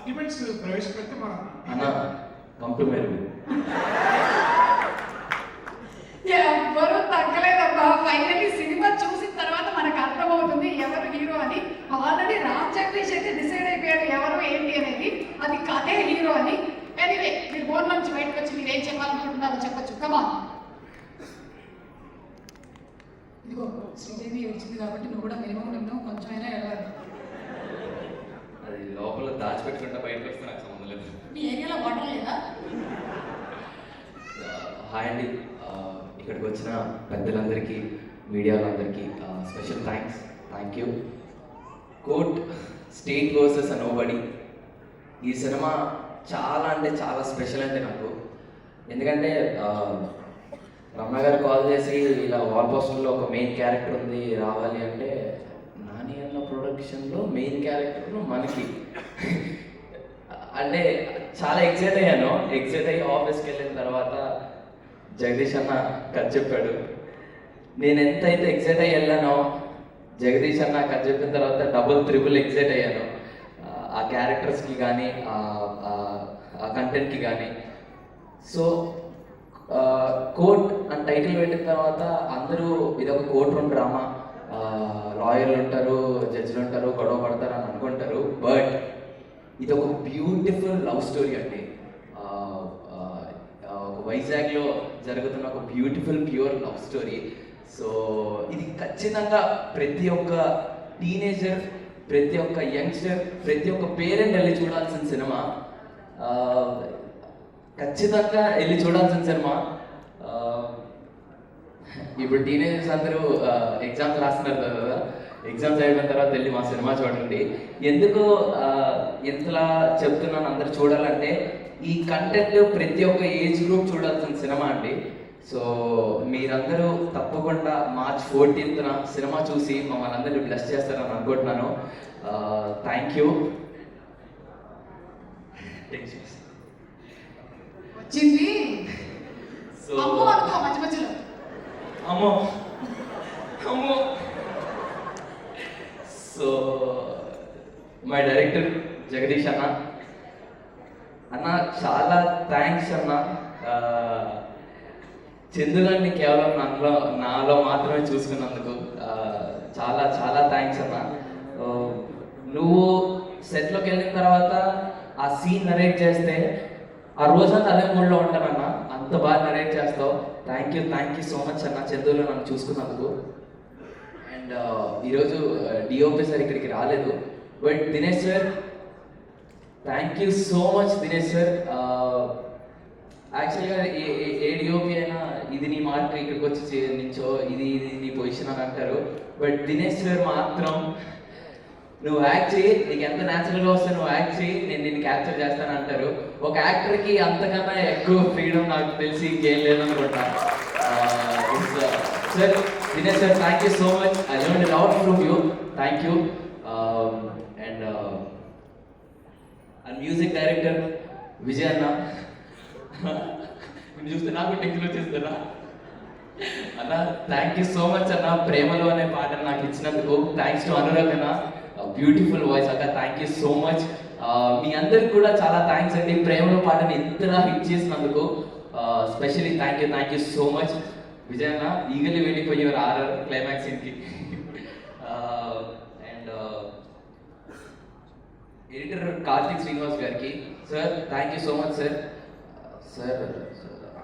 Arguments ప్రవేశపెడితే మనం అన్న come to my room ఎవ్వరూ తగ్గలేదబ్బా. ఫైనల్లీ సినిమా చూసిన తర్వాత మనకు అర్థమవుతుంది ఎవరు హీరో అని. ఆల్రెడీ రామ్ జగదీష్ అయితే డిసైడ్ అయిపోయాడు ఎవరు ఏంటి అనేది. అది కథే హీరో అని. ఎనీవే మీరు బోర్డు నుంచి బయటకు వచ్చి మీరు ఏం చెప్పాలనుకుంటున్నారో చెప్పొచ్చు. కమా ఇదిగో శ్రీదేవి వచ్చింది కాబట్టి నువ్వు కూడా మినిమం నిమిషం కొంచెం అయినా వెళ్ళాలి. లోపల దాచిపెట్టుకుంటా బయటకు వస్తే నాకు సంబంధం లేదు. మీ ఏరియాలో వాటర్ లేదా? హాయ్ అండి. ఇక్కడికి వచ్చిన పెద్దలందరికీ మీడియాలందరికీ special thanks. Thank you court state versus nobody. ఈ సినిమా చాలా అంటే చాలా స్పెషల్ అంటే నాకు. ఎందుకంటే రమణ గారు కాల్ చేసి ఇలా వాల్ పోస్టర్లో ఒక మెయిన్ క్యారెక్టర్ ఉంది రావాలి అంటే నాని అన్న ప్రొడక్షన్లో మెయిన్ క్యారెక్టర్ మనకి. అంటే చాలా ఎక్సైట్ అయ్యాను. ఎక్సైట్ అయ్యి ఆఫీస్కి వెళ్ళిన తర్వాత జగదీష్ అన్న కథ చెప్పాడు. నేను ఎంతైతే ఎక్సైట్ అయ్యి వెళ్ళానో జగదీష్ అన్న కథ చెప్పిన తర్వాత డబుల్ త్రిబుల్ ఎక్సైట్ అయ్యాను. ఆ- క్యారెక్టర్స్కి కానీ ఆ కంటెంట్కి కానీ సో కోర్ట్ అని టైటిల్ పెట్టిన తర్వాత అందరూ ఇది ఒక కోర్ట్ రూమ్ డ్రామా లాయర్లు ఉంటారు జడ్జిలు ఉంటారు గొడవ పడతారు అని అనుకుంటారు బట్ ఇది ఒక బ్యూటిఫుల్ లవ్ స్టోరీ అండి. వైజాగ్లో జరుగుతున్న ఒక beautiful pure love story. So ఇది ఖచ్చితంగా ప్రతి ఒక్క టీనేజర్ ప్రతి ఒక్క యంగ్స్టర్ ప్రతి ఒక్క పేరెంట్ వెళ్ళి చూడాల్సిన సినిమా. ఖచ్చితంగా వెళ్ళి చూడాల్సిన సినిమా. ఇప్పుడు టీనేజర్స్ అందరూ ఎగ్జామ్స్ రాస్తున్నారు కదా ఎగ్జామ్స్ అయిపోయిన తర్వాత వెళ్ళి మా సినిమా చూడండి. ఎందుకు ఎంతలా చెప్తున్నాను అందరు చూడాలంటే ఈ కంటెంట్ ప్రతి ఒక్క ఏజ్ గ్రూప్ చూడాల్సిన సినిమా అండి. సో మీరందరూ తప్పకుండా మార్చ్ ఫోర్టీన్త్న సినిమా చూసి మమ్మల్ని అందరినీ బ్లెస్ చేస్తారని అనుకుంటున్నాను. థ్యాంక్ యూ వచ్చింది. సో మధ్య మధ్యలో. అమ్మో. అమ్మో. సో మై డైరెక్టర్ జగదీష్ అన్న. అన్న చాలా థ్యాంక్స్ అన్న. చందులన్నీ కేవలం నాలో నాలో మాత్రమే చూసుకున్నందుకు చాలా చాలా థ్యాంక్స్ అన్న. నువ్వు సెట్లోకి వెళ్ళిన తర్వాత ఆ సీన్ నరేట్ చేస్తే ఆ రోజంతా అదే మూడ్లో ఉంటానన్నా. అంత బాగా నరేట్ చేస్తావు. Thank you thank you so much అన్న చందులో నన్ను చూసుకున్నందుకు. అండ్ uh, ఈరోజు uh, డిఓపి సార్ ఇక్కడికి రాలేదు. But Dinesh sir thank you so much Dinesh sir యాక్చువల్గా ఏ ఏ- ఏ డిఓపి అయినా ఇది నీ మార్క్ ఇక్కడికి వచ్చి నించో ఇది ఇది నీ పొజిషన్ అని అంటారు. బట్ దినేష్ సార్ మాత్రం నువ్వు యాక్ట్ చేయి నీకు ఎంత న్యాచురల్గా వస్తే నువ్వు యాక్ట్ చేయి నేను నిన్ను క్యాప్చర్ చేస్తాను అంటారు. ఒక యాక్టర్కి అంతకన్నా ఎక్కువ ఫ్రీడమ్ నాకు తెలిసి ఇంకేం లేదనుకుంటా. Sir Dinesh sir thank you so much I learn lot from you thank you and and music director Vijay అన్న. చూస్తే నాకు టెక్నిక్ వచ్చేస్తుందా అన్న థ్యాంక్ యూ సో మచ్ అన్న. ప్రేమలో అనే పాట నాకు ఇచ్చినందుకు. థ్యాంక్స్ టు అనురాగ్ అన్న. బ్యూటిఫుల్ వాయిస్ అక్క థ్యాంక్ యూ సో మచ్ మీ అందరికి కూడా చాలా థ్యాంక్స్ అండి. ప్రేమలో పాటని ఇంతలా హిట్ చేసినందుకు. Specially thank you thank you so much విజయన్న ఈగలి ఈగలీ వెయిటింగ్ ఆర్ఆర్ క్లైమాక్స్ ఇన్కి అండ్ ఎడిటర్ కార్తిక్ శ్రీనివాస్ గారికి. Sir thank you so much sir sir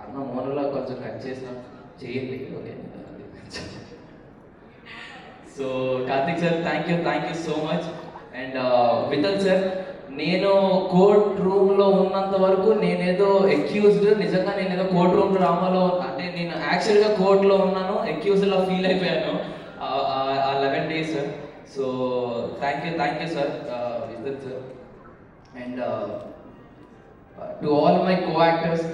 అన్న మోనలో కొంచెం కట్ చేసిన. చేయండి. Okay. So Karthik sir thank you thank you so much and Vithal sir నేను కోర్ట్ రూమ్లో ఉన్నంత వరకు నేనేదో ఎక్యూజ్డ్ నిజంగా నేనేదో కోర్ట్ రూమ్ డ్రామాలో అంటే నేను యాక్చువల్గా కోర్ట్లో ఉన్నాను ఎక్యూజ్డ్ ఫీల్ అయిపోయాను ఆ- eleven days so thank you thank you sir Vithal sir and to all my co actors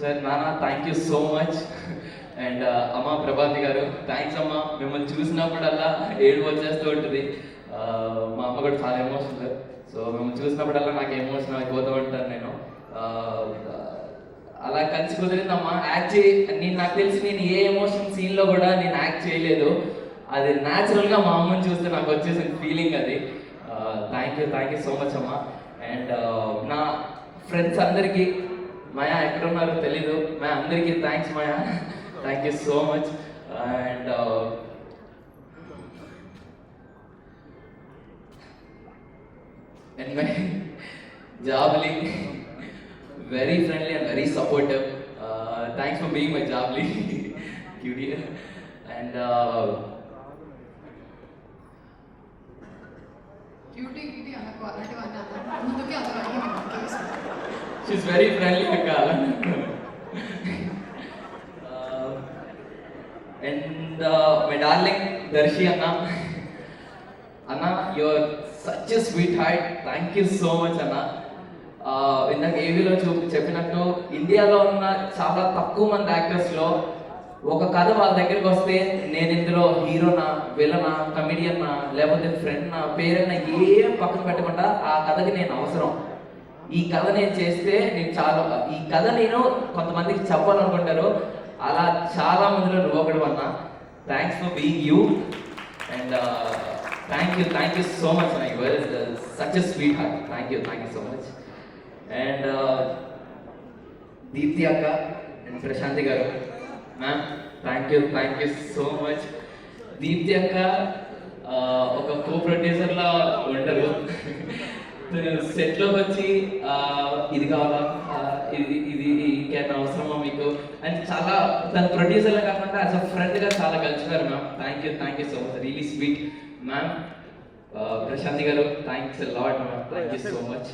sir Nana thank you so much and అమ్మ ప్రభాతి గారు థ్యాంక్స్ అమ్మ మిమ్మల్ని చూసినప్పుడల్లా ఏడు వచ్చేస్తూ ఉంటుంది. Uh, మా అమ్మ కూడా చాలా ఎమోషనల్ సో మిమ్మల్ని చూసినప్పుడల్లా నాకు ఎమోషన్ అయిపోతూ ఉంటాను నేను. Uh, అలా కలిసి కుదిరిందమ్మా యాక్ట్ చే నేను నాకు తెలిసి నేను ఏ ఎమోషన్ సీన్లో కూడా నేను యాక్ట్ చేయలేదు. అది న్యాచురల్గా మా అమ్మని చూస్తే నాకు వచ్చేసిన ఫీలింగ్ అది. Thank you thank you so much అమ్మా అండ్ నా ఫ్రెండ్స్ అందరికీ మాయా ఎక్కడున్నారో తెలీదు మా అందరికీ thanks Maya thank you so much and and my Jabli, very friendly and very supportive. Uh, thanks for being my Jabli, cutie. And uh, cutie cutie she's very friendly అక్క and my darling Darshi అన్న అన్న your such sweet heart thank you so much అన్న ఇందాక ఏవీలో చూ చెప్పినట్టు ఇండియాలో ఉన్న చాలా తక్కువ మంది యాక్టర్స్లో ఒక కథ వాళ్ళ దగ్గరికి వస్తే నేను ఇందులో హీరోనా విలనా కమిడియన్నా లేకపోతే ఫ్రెండ్నా పేరన్నా ఏం పక్కన పెట్టకుండా ఆ కథకి నేను అవసరం. ఈ కథ నేను చేస్తే నేను చాలా ఈ కథ నేను కొంతమందికి చెప్పాలనుకుంటారు. అలా చాలా మందిలో నువ్వు ఒకడు thanks for being you and thank you thank you so much my well such a sweet heart thank you thank you so much and Deepthi అక్క and Prashanthi garu. Ma'am thank you thank you so much Deepthi అక్క uh, ఒక కో ప్రొడ్యూసర్లా ఉండరు సెట్లోకి వచ్చి ఇది కావాలా? ఇది ఇది ఇంకేమైనా అవసరమా మీకు? అండ్ చాలా తన ప్రొడ్యూసర్లా కాకుండా యాజ్ అ ఫ్రెండ్గా చాలా కలిసినారు ma'am thank you thank you so much really sweet ma'am Prashanthi garu thanks lot ma'am thank you so much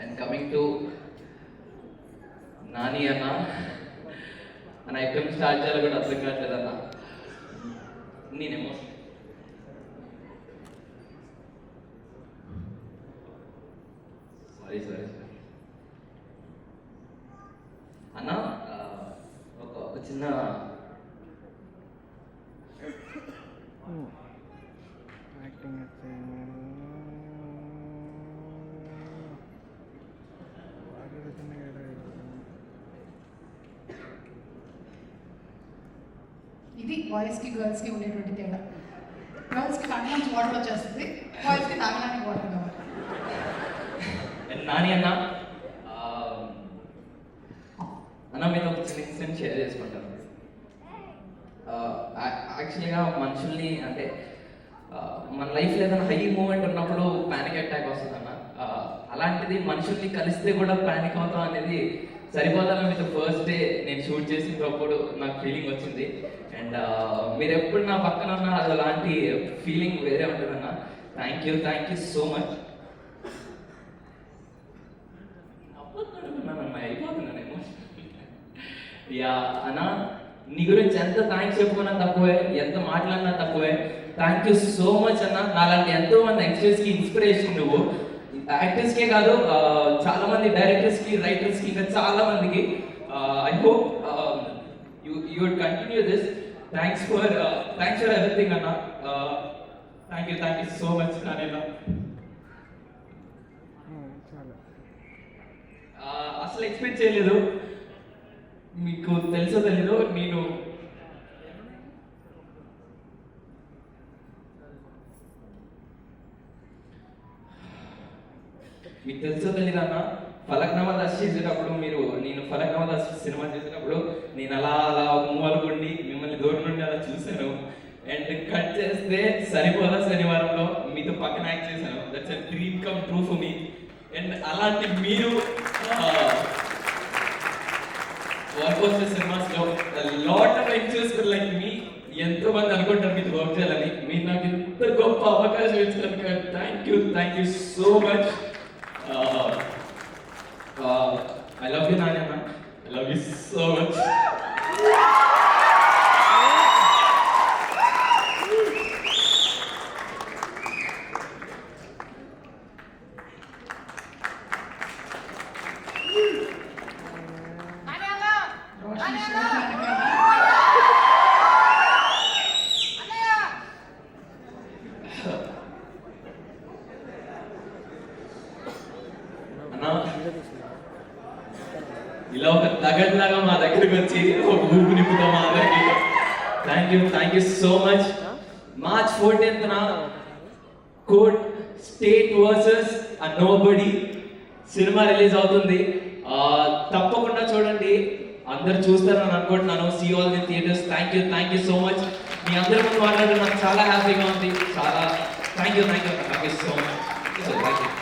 and coming to Nani అన్న. అన్న ఎక్కడి స్టార్ట్ చేయాలో కూడా అర్థం కావట్లేదు అన్న నేనేమో సారీ సారీ అన్న ఆ, ఒక ఒక చిన్న యాక్టింగ్ వచ్చే బాగా అవుతున్నాయి కదా ఇది బాయ్స్కి గర్ల్స్కి ఉండేటువంటి తేడా. గర్ల్స్కి కళ్ళ వాటర్ వచ్చేస్తుంది. బాయ్స్కి తాగడానికి వాటర్ కావాలి. నాని అన్న ఆ, అన్న మీద ఒక చిన్న ఇన్సిడెంట్ షేర్ చేసుకుంటాను. యాక్చువల్గా మనుషుల్ని అంటే మన లైఫ్లో ఏదైనా హై మూమెంట్ ఉన్నప్పుడు ప్యానిక్ అటాక్ వస్తుంది అన్న అలాంటిది మనుషుల్ని కలిస్తే కూడా ప్యానిక్ అవుతాం అనేది సరిపోతాను మీతో ఫస్ట్ డే నేను షూట్ చేసినప్పుడు నాకు ఫీలింగ్ వచ్చింది. అండ్ మీరు ఎప్పుడు నా పక్కన ఉన్న అది అలాంటి ఫీలింగ్ వేరే ఉంటుందన్న. Thank you thank you so much అయిపోతున్నాను ఎమోషన్ యా అన్నా నీ గురించి ఎంత థ్యాంక్స్ చెప్పుకున్నా తక్కువే ఎంత మాట్లాడినా తక్కువే. థ్యాంక్ యూ సో మచ్ అన్న. నాలాంటి ఎంతో మంది కి ఇన్స్పిరేషన్ నువ్వు. యాక్టర్స్ కే కాదు చాలా మంది డైరెక్టర్స్కి రైటర్స్కి ఇంకా చాలా మందికి I hope you you would continue this thanks for thanks for everything అన్న. Thank you thank you so much ఆ, అసలు ఎక్స్పెక్ట్ చేయలేదు. మీకు తెలుసో తెలీదు నేను మీకు తెలుసో తెలీదు అన్న? ఫలక్నామా దాస్ చేసేటప్పుడు మీరు నేను ఫలక్నామా దాస్ సినిమా చేసేటప్పుడు నేను అలా అలా మూలకుండి మిమ్మల్ని దూరం నుండి అలా చూశాను. అండ్ కట్ చేస్తే సరిపోదా శనివారంలో? మీతో పక్కన యాక్ట్ చేశాను. That's a dream come true for me and అలాంటి మీరు వర్క్ సినిమాస్లో lot of youngsters like me ఎంతో మంది అనుకుంటారు మీరు వర్క్ చేయాలని. మీరు నాకు ఇంత గొప్ప అవకాశం ఇచ్చినందుకు thank you thank you so much I love you నాన్న I love you so much Roshan show కనుక అన్నా ఇలా ఒక తగడ్లాగా మా దగ్గరికి వచ్చి ఒక ఊపు నింపుతాం మా అందరికి thank you thank you so much March fourteenth నా court state versus a nobody cinema release అవుతుంది. తప్పకుండా చూడండి. అందరు చూస్తారని అనుకుంటున్నాను. See all the theatres thank you thank you so much మీ అందరి ముందు మాట్లాడడం నాకు చాలా హ్యాపీగా ఉంది. చాలా thank you thank you thank you so much thank you